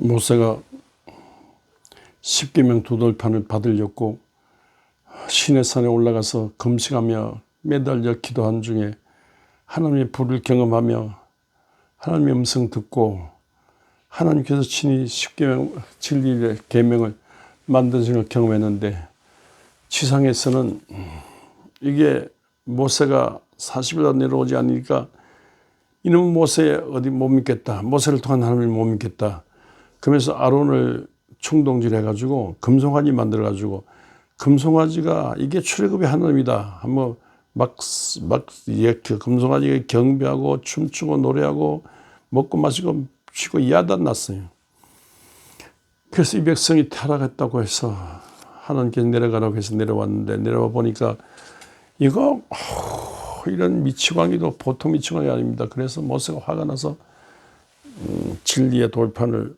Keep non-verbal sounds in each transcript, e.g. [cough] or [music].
모세가 십계명 두돌판을 받으려고 신의 산에 올라가서 금식하며 매달려 기도한 중에 하나님의 불을 경험하며 하나님의 음성 듣고 하나님께서 친히 십계명 진리의 계명을 만드신 걸 경험했는데 지상에서는 이게 모세가 40일 내려오지 않으니까 이놈 모세 어디 못 믿겠다. 모세를 통한 하나님을 못 믿겠다. 그러면서 아론을 충동질 해가지고 금송아지 만들어가지고 금송아지가 이게 출애굽의 하나님이다. 한번 막, 막, 예, 그 금송아지가 경배하고 춤추고 노래하고 먹고 마시고 쉬고 야단 났어요. 그래서 이 백성이 타락했다고 해서 하나님께서 내려가라고 해서 내려왔는데 내려와 보니까 이거 어후, 이런 미치광이도 보통 미치광이 아닙니다. 그래서 모세가 화가 나서 음, 진리의 돌판을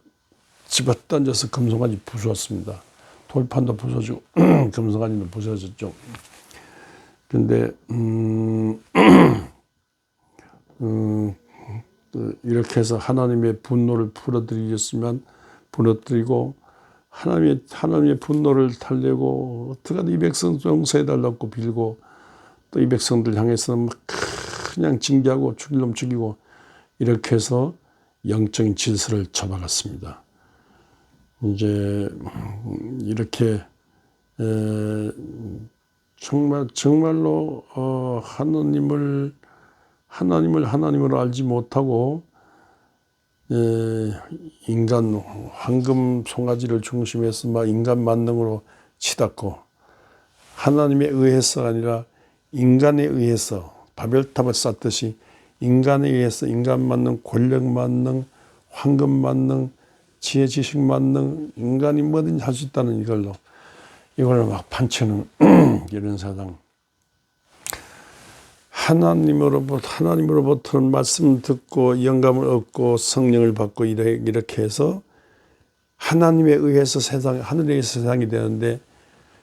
집어 던져서 금송아지 부수었습니다. 돌판도 부서지고 [clears throat] 금송아지도 부서졌죠. 근데 음, [clears throat] 음, 그 이렇게 해서 하나님의 분노를 풀어드리겠으면 풀어드리고 하나님의 하나님의 분노를 달래고 어떻게든 이 백성 용서해 달라고 빌고 또 이 백성들 향해서는 막 그냥 징계하고 죽일 놈 죽이고 이렇게 해서 영적인 질서를 잡아갔습니다. 이제 이렇게 에, 정말 정말로 어, 하나님을 하나님을 하나님으로 알지 못하고 에, 인간 황금 송아지를 중심해서 막 인간 만능으로 치닫고 하나님에 의해서 아니라 인간에 의해서 바벨탑을 쌓듯이 인간에 의해서 인간 만능, 권력 만능, 황금 만능, 지혜 지식 만능, 인간이 뭐든지 할 수 있다는 이걸로 이걸 막 판치는 [clears throat] 이런 사상. 하나님으로부터 하나님으로부터는 말씀 듣고 영감을 얻고 성령을 받고 이렇게 해서 하나님에 의해서 세상 하늘에 의해서 세상이 되는데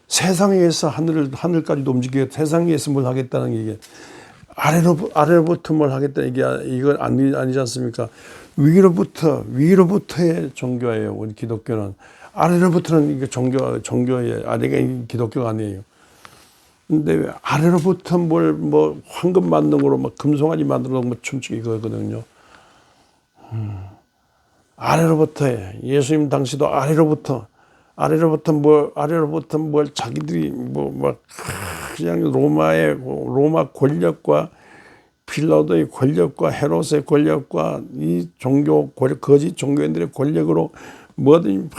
세상에 의해서 하늘을 하늘까지도 움직이고 세상에 의해서 뭘 하겠다는 게 아래로 아래로부터 뭘 하겠다 이게 이건 아니 아니지 않습니까? 위로부터 위로부터의 종교예요. 우리 기독교는 아래로부터는 이게 종교 종교의 아래가 기독교가 아니에요. 근데 왜 아래로부터 뭘 뭐 황금 만능으로 막 금송아지 만들어 뭐 춤추기 이거거든요. 음. 아래로부터 해. 예수님 당시도 아래로부터 아래로부터 뭘 아래로부터 뭘 자기들이 뭐 막 그냥 로마의 로마 권력과 필라도의 권력과 헤롯의 권력과 이 종교 거짓 종교인들의 권력으로 뭐든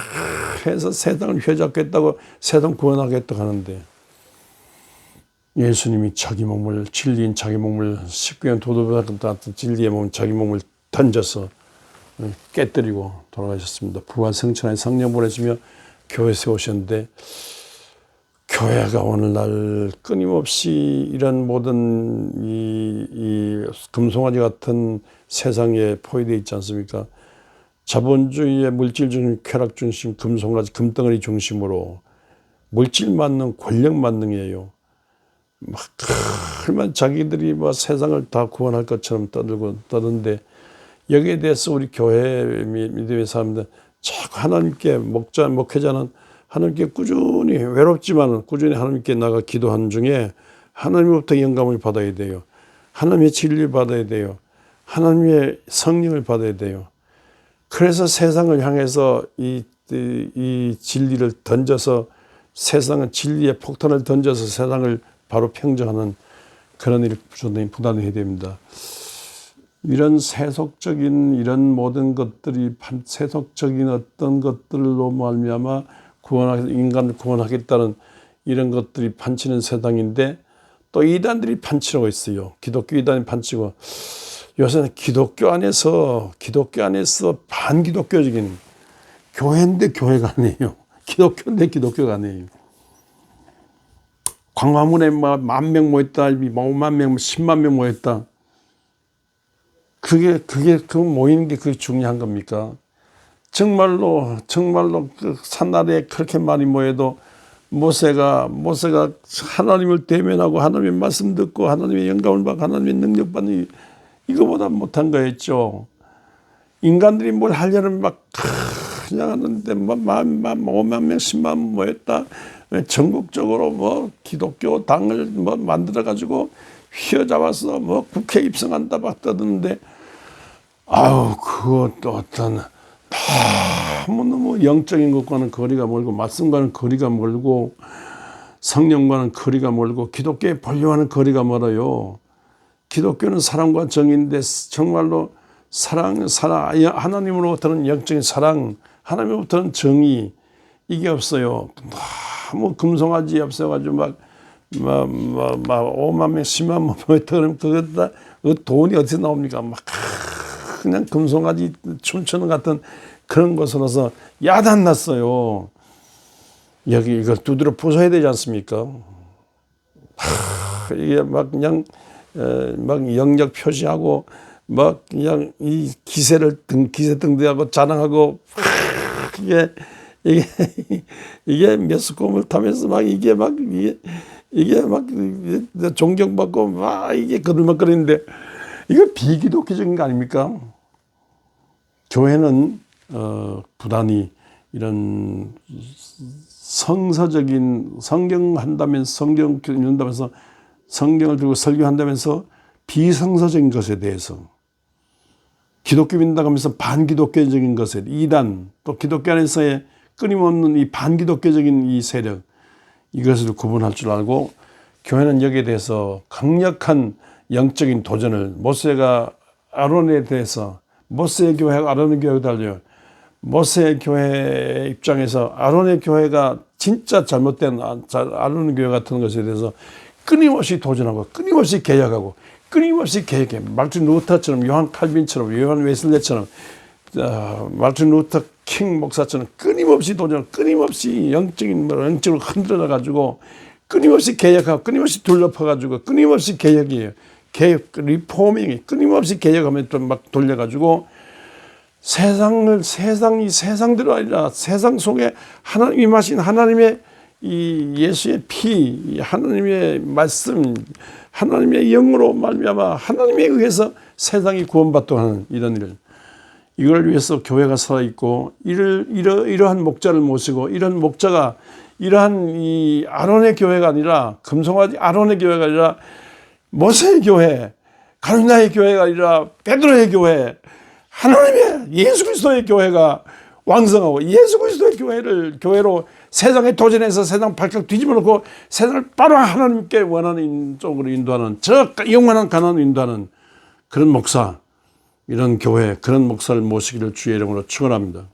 해서 세상을 휘잡겠다고 세상 구원하겠다고 하는데 예수님이 자기 몸을 진리인 자기 몸을 도도보다 같은 진리의 몸 자기 몸을 던져서 깨뜨리고 돌아가셨습니다. 부활 성천하에 성령 보내시며 교회 세우셨는데 교회가 오늘날 끊임없이 이런 모든 이, 이 금송아지 같은 세상에 포위되어 있지 않습니까? 자본주의의 물질 중심, 쾌락 중심, 금송아지, 금덩어리 중심으로 물질 만능, 권력 만능이에요. 막, 얼마나 자기들이 뭐 세상을 다 구원할 것처럼 떠들고 떠드는데 여기에 대해서 우리 교회 믿음의 사람들 자꾸 하나님께 목자, 목회자는 하나님께 꾸준히 외롭지만 꾸준히 하나님께 나가 기도한 중에 하나님부터 영감을 받아야 돼요. 하나님의 진리를 받아야 돼요. 하나님의 성령을 받아야 돼요. 그래서 세상을 향해서 이, 이, 이 진리를 던져서 세상은 진리의 폭탄을 던져서 세상을 바로 평정하는 그런 일을 부단해야 됩니다. 이런 세속적인 이런 모든 것들이 세속적인 어떤 것들로 말미암아 구원하 인간을 구원하겠다는 이런 것들이 판치는 세상인데 또 이단들이 판치고 있어요. 기독교 이단이 판치고 요새는 기독교 안에서 기독교 안에서 반기독교적인 교회인데 교회가 아니에요. 기독교인데 기독교가 아니에요. 광화문에 만 명 모였다, 오만 명, 십만 명 모였다. 그게 그게 그 모이는 게 그게 중요한 겁니까? 정말로 정말로 그 산나라에 그렇게 많이 모여도 모세가 모세가 하나님을 대면하고 하나님의 말씀 듣고 하나님의 영감을 받고 하나님의 능력 받는 이거보다 못한 거였죠. 인간들이 뭘 하려면 막 찬양하는데 뭐 만, 만, 오만 명, 십만 명 모였다. 전국적으로 뭐 기독교 당을 뭐 만들어 가지고 휘어잡아서 뭐 국회 입성한다 막 떠드는데 아우 그것도 어떤 너무너무 영적인 것과는 거리가 멀고 말씀과는 거리가 멀고 성령과는 거리가 멀고 기독교의 본료와는 거리가 멀어요. 기독교는 사랑과 정의인데 정말로 사랑, 사랑, 하나님으로부터는 영적인 사랑, 하나님으로부터는 정의 이게 없어요. 너무 금송아지 앞서가지고 막, 막, 막, 막 5만 명, 10만 명 그러면 그것 다, 그 돈이 어디서 나옵니까? 막 그냥 금송아지 춤추는 같은 그런 것으로서 야단났어요. 여기 이걸 두드려 부숴야 되지 않습니까? 하, 이게 막 그냥 에, 막 영역 표시하고 막 그냥 이 기세를 등 기세 등대하고 자랑하고 하, 이게 이게 이게 메스콤을 타면서 막 이게 막 이게 이게 막 존경받고 막 이게 거들먹거리는데 이거 비기독교적인 거 아닙니까? 교회는 어 부단히 이런 성서적인 성경 한다면서 성경 읽는다면서 성경을 들고 설교한다면서 비성서적인 것에 대해서 기독교 믿는다 하면서 반기독교적인 것에 이단 또 기독교 안에서의 끊임없는 이 반기독교적인 이 세력 이것을 구분할 줄 알고 교회는 여기에 대해서 강력한 영적인 도전을 모세가 아론에 대해서 모세의 교회가 아론의 교회가 달려요. 모세 교회 입장에서 아론의 교회가 진짜 잘못된 아- 자- 아론의 교회 같은 것에 대해서 끊임없이 도전하고 끊임없이 개혁하고 끊임없이 개혁해 말틴 루터처럼 요한 칼빈처럼 요한 웨슬레처럼 어, 말틴 루터 킹 목사처럼 끊임없이 도전 끊임없이 영적인 뭐 영적으로 흔들어 가지고 끊임없이 개혁하고 끊임없이 둘러파 가지고 끊임없이 개혁이에요 개혁 리포밍이 끊임없이 개혁하면 또 막 돌려 가지고 세상을 세상이 세상대로 아니라 세상 속에 하나님 임하신 하나님의 이 예수의 피, 이 하나님의 말씀, 하나님의 영으로 말미암아 하나님에 의해서 세상이 구원받도록 하는 이런 일. 이걸 위해서 교회가 살아 있고 이를 이러, 이러한 목자를 모시고 이런 목자가 이러한 이 아론의 교회가 아니라 금송아지 아론의 교회가 아니라 모세의 교회, 가르나의 교회가 아니라 베드로의 교회, 하나님의 예수 그리스도의 교회가 왕성하고 예수 그리스도의 교회를 교회로 세상에 도전해서 세상 발칵 뒤집어 놓고 세상을 바로 하나님께 원하는 쪽으로 인도하는 저 영원한 가난을 인도하는 그런 목사 이런 교회 그런 목사를 모시기를 주의 이름으로 축원합니다.